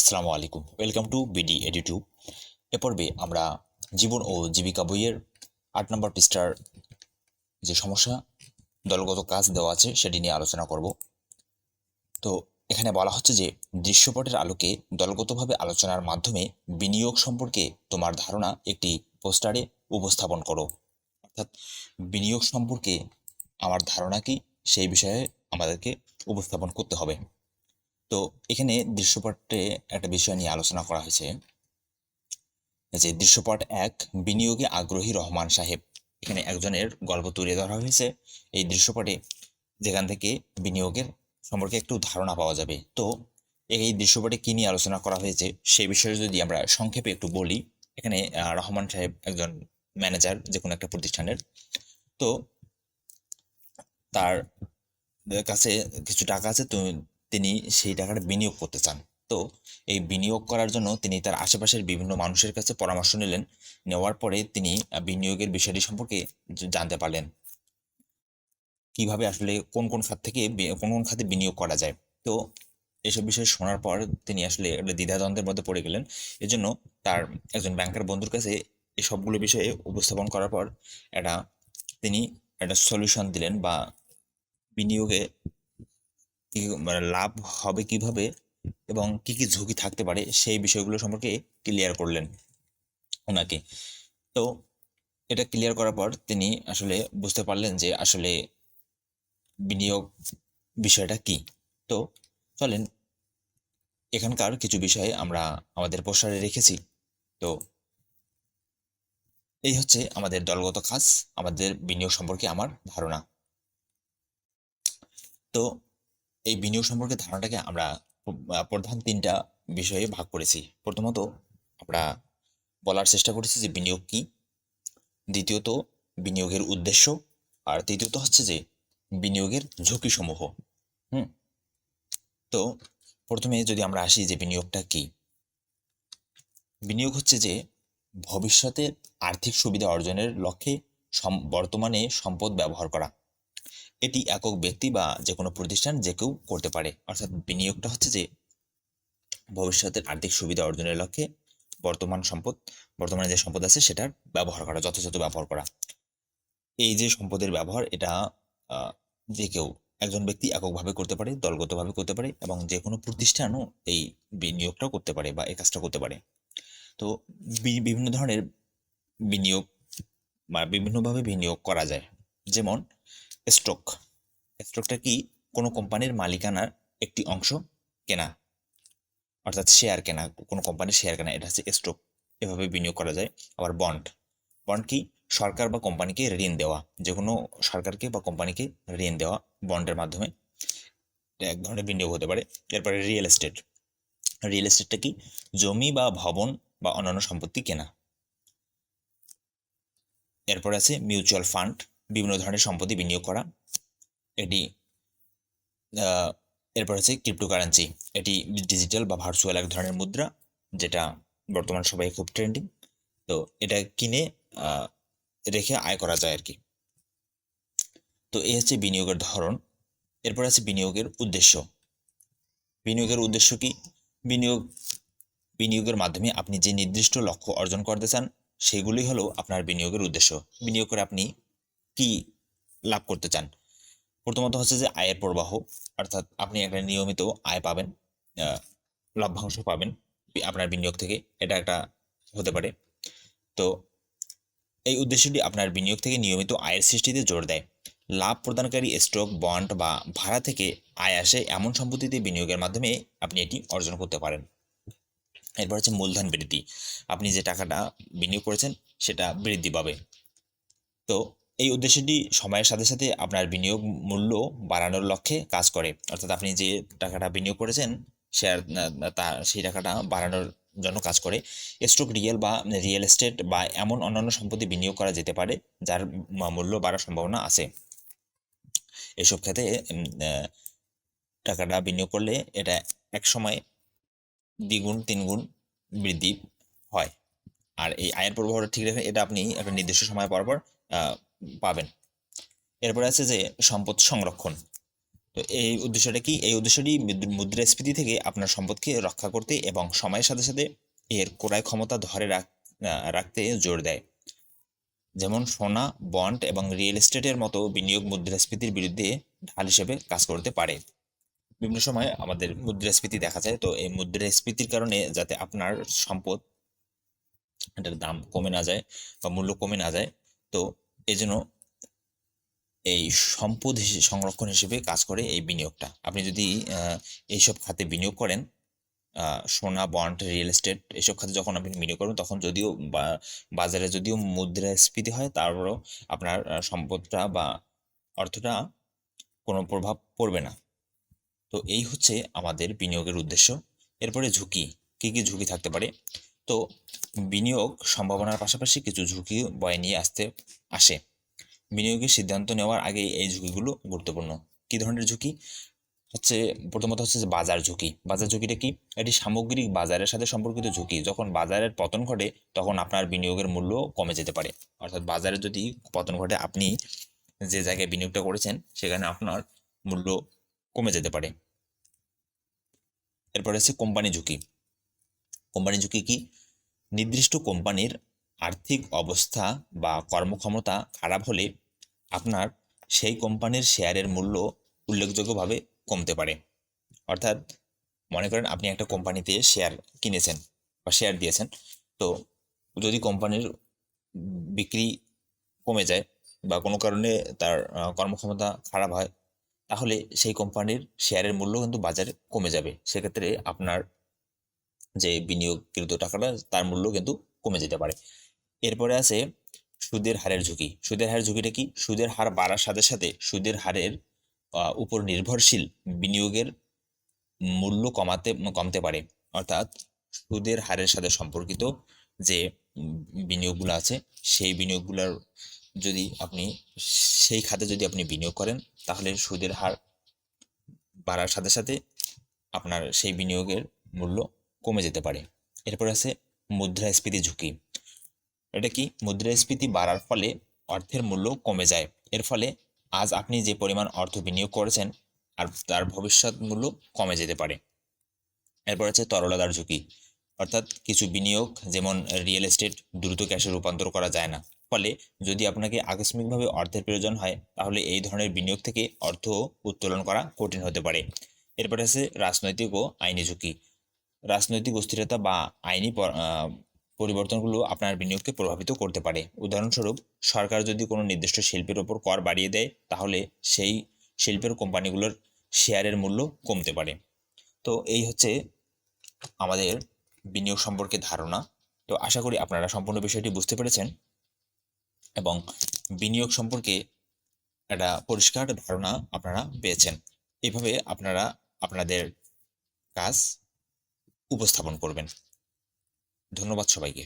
আসসালামু আলাইকুম। Welcome to BD EdTube এ পর্বে আমরা জীবন ও জীবিকা বইয়ের আট নম্বর পৃষ্ঠার যে সমস্যা, দলগত কাজ দেওয়া আছে সেটি নিয়ে আলোচনা করব। তো এখানে বলা হচ্ছে যে, দৃশ্যপটের আলোকে দলগতভাবে আলোচনার মাধ্যমে বিনিয়োগ সম্পর্কে তোমার ধারণা একটি পোস্টারে উপস্থাপন করো। অর্থাৎ বিনিয়োগ সম্পর্কে আমার ধারণা কি, সেই বিষয়ে আমাদেরকে উপস্থাপন করতে হবে। তো এখানে দৃশ্যপটে একটা বিষয় নিয়ে আলোচনা করা হয়েছে যে দৃশ্যপট এক, বিনিয়োগে আগ্রহী রহমান সাহেব। এখানে একজনের গল্প তুলে ধরা হয়েছে। এই দৃশ্যপটে যেখান থেকে বিনিয়োগের সম্পর্কে একটু ধারণা পাওয়া যাবে। তো এই দৃশ্যপটে কি নিয়ে আলোচনা করা হয়েছে সেই বিষয়ে যদি আমরা সংক্ষেপে একটু বলি, এখানে রহমান সাহেব একজন ম্যানেজার যে কোনো একটা প্রতিষ্ঠানের। তো তার কাছে কিছু টাকা আছে তিনি সেই টাকাটা বিনিয়োগ করতে চান। তো এই বিনিয়োগ করার জন্য তিনি তার আশেপাশের বিভিন্ন মানুষের কাছে পরামর্শ নিলেন। নেওয়ার পরে তিনি বিনিয়োগের বিষয়টি সম্পর্কে জানতে পারলেন। কীভাবে আসলে কোন কোন খাত থেকে কোন কোন খাতে বিনিয়োগ করা যায়। তো এসব বিষয়ে শোনার পর তিনি আসলে দ্বিধাদ্বন্দ্বের মধ্যে পড়ে গেলেন। এজন্য তার একজন ব্যাংকার বন্ধুর কাছে এই সবগুলো বিষয়ে উপস্থাপন করার পর একটা, তিনি একটা সলিউশন দিলেন বা বিনিয়োগে মানে লাভ হবে কীভাবে এবং কি কি ঝুঁকি থাকতে পারে সেই বিষয়গুলো সম্পর্কে ক্লিয়ার করলেন ওনাকে। তো এটা ক্লিয়ার করার পর তিনি আসলে বুঝতে পারলেন যে আসলে বিনিয়োগ বিষয়টা কি। তো চলেন, এখানকার কিছু বিষয় আমরা আমাদের পোস্টারে রেখেছি। তো এই হচ্ছে আমাদের দলগত কাজ, আমাদের বিনিয়োগ সম্পর্কে আমার ধারণা। তো এই বিনিয়োগ সম্পর্কে ধারণাটাকে আমরা প্রধান তিনটা বিষয়ে ভাগ করেছি। প্রথমত, আমরা বলার চেষ্টা করেছি যে বিনিয়োগ কি। দ্বিতীয়ত, বিনিয়োগের উদ্দেশ্য। আর তৃতীয়ত হচ্ছে যে, বিনিয়োগের ঝুঁকি সমূহ হুম? তো, প্রথমে যদি আমরা আসি যে বিনিয়োগটা কি। বিনিয়োগ হচ্ছে যে, ভবিষ্যতে আর্থিক সুবিধা অর্জনের লক্ষ্যে বর্তমানে সম্পদ ব্যবহার করা। এটি একক ব্যক্তি বা যে কোনো প্রতিষ্ঠান যে কেউ করতে পারে। অর্থাৎ বিনিয়োগটা হচ্ছে যে, ভবিষ্যতের আর্থিক সুবিধা অর্জনের লক্ষ্যে বর্তমান সম্পদ, বর্তমানে যে সম্পদ আছে সেটার ব্যবহার করা, যথাযথ ব্যবহার করা। এই যে সম্পদের ব্যবহার, এটা যে কেউ একজন ব্যক্তি এককভাবে করতে পারে, দলগতভাবে করতে পারে এবং যে কোনো প্রতিষ্ঠানও এই বিনিয়োগটাও করতে পারে বা এই কাজটা করতে পারে। তো বিভিন্ন ধরনের বিনিয়োগ বা বিভিন্নভাবে বিনিয়োগ করা যায়। যেমন স্টক স্টকটা কি? কোনো কোম্পানির মালিকানার একটি অংশ কেনা। অর্থাৎ শেয়ার কেনা। কোনো কোম্পানির শেয়ার কেনা। এটা হচ্ছে স্টক এভাবে বিনিয়োগ করা যায়। আবার বন্ড বন্ড কি? সরকার বা কোম্পানিকে ঋণ দেওয়া। যে কোনো সরকারকে বা কোম্পানিকে ঋণ দেওয়া বন্ডের মাধ্যমে। এক ধরনের বিনিয়োগ হতে পারে। এরপরে রিয়েল এস্টেট রিয়েল এস্টেটটা কি? জমি বা ভবন বা অন্যান্য সম্পত্তি কেনা। এরপর আছে মিউচুয়াল ফান্ড বিভিন্ন ধরনের সম্পত্তি বিনিয়োগ করা। এটি এরপর আছে ক্রিপ্টোকারেন্সি এটি ডিজিটাল বা ভার্চুয়াল এক ধরনের মুদ্রা, যেটা বর্তমান সবাই খুব ট্রেন্ডিং তো এটা কিনে রেখে আয় করা যায় আর কি তো এই হচ্ছে বিনিয়োগের ধরন। এরপর আছে বিনিয়োগের উদ্দেশ্য। বিনিয়োগের উদ্দেশ্য কি? বিনিয়োগ, বিনিয়োগের মাধ্যমে আপনি যে নির্দিষ্ট লক্ষ্য অর্জন করতে চান সেগুলি হলো আপনার বিনিয়োগের উদ্দেশ্য। বিনিয়োগ করে আপনি কি লাভ করতে চান? প্রথমত হচ্ছে যে আয়ের প্রবাহ, অর্থাৎ আপনি একটা নিয়মিত আয় পাবেন লভ্যাংশ পাবেন আপনার বিনিয়োগ থেকে, এটা একটা হতে পারে। তো এই উদ্দেশ্যটি আপনার বিনিয়োগ থেকে নিয়মিত আয়ের সৃষ্টিতে জোর দেয়। লাভ প্রদানকারী স্টক, বন্ড বা ভাড়া থেকে আয় আসে এমন সম্পত্তিতে বিনিয়োগের মাধ্যমে আপনি এটি অর্জন করতে পারেন। এরপর হচ্ছে মূলধন বৃদ্ধি। আপনি যে টাকাটা বিনিয়োগ করেছেন, সেটা বৃদ্ধি পাবে। তো এই উদ্দেশ্যটি সময়ের সাথে সাথে আপনার বিনিয়োগ মূল্য বাড়ানোর লক্ষ্যে কাজ করে। অর্থাৎ আপনি যে টাকাটা বিনিয়োগ করেছেন শেয়ার তা সেই টাকাটা বাড়ানোর জন্য কাজ করে। স্টক রিয়েল বা রিয়েল এস্টেট বা এমন অন্যান্য সম্পত্তি বিনিয়োগ করা যেতে পারে যার মূল্য বাড়ার সম্ভাবনা আছে। এসব ক্ষেত্রে টাকাটা বিনিয়োগ করলে এটা এক সময় দ্বিগুণ তিনগুণ বৃদ্ধি হয়। আর এই আয়ের প্রবাহটা ঠিক রেখে এটা আপনি একটা নির্দিষ্ট সময় পর পর আহ, পাবেন। এরপরে আছে যে সম্পদ সংরক্ষণ। তো এই উদ্দেশ্যটা কি? এই উদ্দেশ্যটি মুদ্রাস্ফীতি থেকে আপনার সম্পদকে রক্ষা করতে এবং সময়ের সাথে সাথে এর ক্রয় ক্ষমতা ধরে রাখতে জোর দেয়। যেমন সোনা, বন্ড এবং রিয়েল এস্টেটের মতো বিনিয়োগ মুদ্রাস্ফীতির বিরুদ্ধে ঢাল হিসেবে কাজ করতে পারে। বিভিন্ন সময় আমাদের মুদ্রাস্ফীতি দেখা যায়, তো এই মুদ্রাস্ফীতির কারণে যাতে আপনার সম্পদ এটার দাম কমে না যায় বা মূল্য কমে না যায়, তো এজন্য এই সম্পদ হিসেবে সংরক্ষণ হিসেবে কাজ করে এই বিনিয়োগটা। আপনি যদি এইসব খাতে বিনিয়োগ করেন সোনা, বন্ড, রিয়েল এস্টেট, এসব খাতে যখন আপনি বিনিয়োগ করবেন, তখন যদিও বাজারে যদিও মুদ্রাস্ফীতি হয়, তারপরেও আপনার সম্পদটা বা অর্থটা কোনো প্রভাব পড়বে না। তো এই হচ্ছে আমাদের বিনিয়োগের উদ্দেশ্য। এরপরে ঝুঁকি। কী কী ঝুঁকি থাকতে পারে? তো বিনিয়োগ সম্ভাবনার পাশাপাশি কিছু ঝুঁকি বয়ে নিয়ে আসতে আসে। বিনিয়োগের সিদ্ধান্ত নেওয়ার আগে এই ঝুঁকিগুলো গুরুত্বপূর্ণ। কি ধরনের ঝুঁকি? হচ্ছে, প্রথমত হচ্ছে যে বাজার ঝুঁকি। বাজার ঝুঁকিটা কি? এটি সামগ্রিক বাজারের সাথে সম্পর্কিত ঝুঁকি। যখন বাজারের পতন ঘটে, তখন আপনার বিনিয়োগের মূল্য কমে যেতে পারে। অর্থাৎ বাজারে যদি পতন ঘটে, আপনি যে জায়গায় বিনিয়োগটা করেছেন, সেখানে আপনার মূল্য কমে যেতে পারে। এরপরে আছে কোম্পানি ঝুঁকি। কোম্পানি ঝুঁকি কি? নির্দিষ্ট কোম্পানির আর্থিক অবস্থা বা কর্মক্ষমতা খারাপ হলে আপনার সেই কোম্পানির শেয়ারের মূল্য উল্লেখযোগ্যভাবে কমতে পারে। অর্থাৎ মনে করেন আপনি একটা কোম্পানিতে শেয়ার কিনেছেন বা শেয়ার দিয়েছেন। তো যদি কোম্পানির বিক্রি কমে যায় বা কোনো কারণে তার কর্মক্ষমতা খারাপ হয়, তাহলে সেই কোম্পানির শেয়ারের মূল্য কিন্তু বাজারে কমে যাবে। সেক্ষেত্রে আপনার যে বিনিয়োগকৃত টাকাটা, তার মূল্য কিন্তু কমে যেতে পারে। এরপরে আছে সুদের হারের ঝুঁকি। সুদের হারের ঝুঁকিটা কি? সুদের হার বাড়ার সাথে সাথে সুদের হারের উপর নির্ভরশীল বিনিয়োগের মূল্য কমাতে, কমতে পারে। অর্থাৎ সুদের হারের সাথে সম্পর্কিত যে বিনিয়োগগুলো আছে, সেই বিনিয়োগগুলোর যদি আপনি, সেই খাতে যদি আপনি বিনিয়োগ করেন, তাহলে সুদের হার বাড়ার সাথে সাথে আপনার সেই বিনিয়োগের মূল্য কমে যেতে পারে। এরপর আছে মুদ্রাস্ফীতি ঝুঁকি। এটা কি? মুদ্রাস্ফীতি বাড়ার ফলে অর্থের মূল্য কমে যায়। এর ফলে আজ আপনি যে পরিমাণ অর্থ বিনিয়োগ করেছেন, আর তার ভবিষ্যৎ মূল্য কমে যেতে পারে। এরপর আছে তরলতার ঝুঁকি। অর্থাৎ কিছু বিনিয়োগ, যেমন রিয়েল এস্টেট, দ্রুত ক্যাশে রূপান্তর করা যায় না। ফলে যদি আপনাকে আকস্মিকভাবে অর্থের প্রয়োজন হয়, তাহলে এই ধরনের বিনিয়োগ থেকে অর্থ উত্তোলন করা কঠিন হতে পারে। এরপর আছে রাজনৈতিক ও আইনি ঝুঁকি। রাজনৈতিক অস্থিরতা বা আইনি পরিবর্তনগুলো আপনার বিনিয়োগকে প্রভাবিত করতে পারে। উদাহরণস্বরূপ, সরকার যদি কোনো নির্দিষ্ট শিল্পের ওপর কর বাড়িয়ে দেয়, তাহলে সেই শিল্পের কোম্পানিগুলোর শেয়ারের মূল্য কমতে পারে। তো এই হচ্ছে আমাদের বিনিয়োগ সম্পর্কে ধারণা। তো আশা করি আপনারা সম্পূর্ণ বিষয়টি বুঝতে পেরেছেন এবং বিনিয়োগ সম্পর্কে একটা পরিষ্কার ধারণা আপনারা পেয়েছেন। এভাবে আপনারা, আপনাদের কাজ উপস্থাপন করবেন। ধন্যবাদ সবাইকে।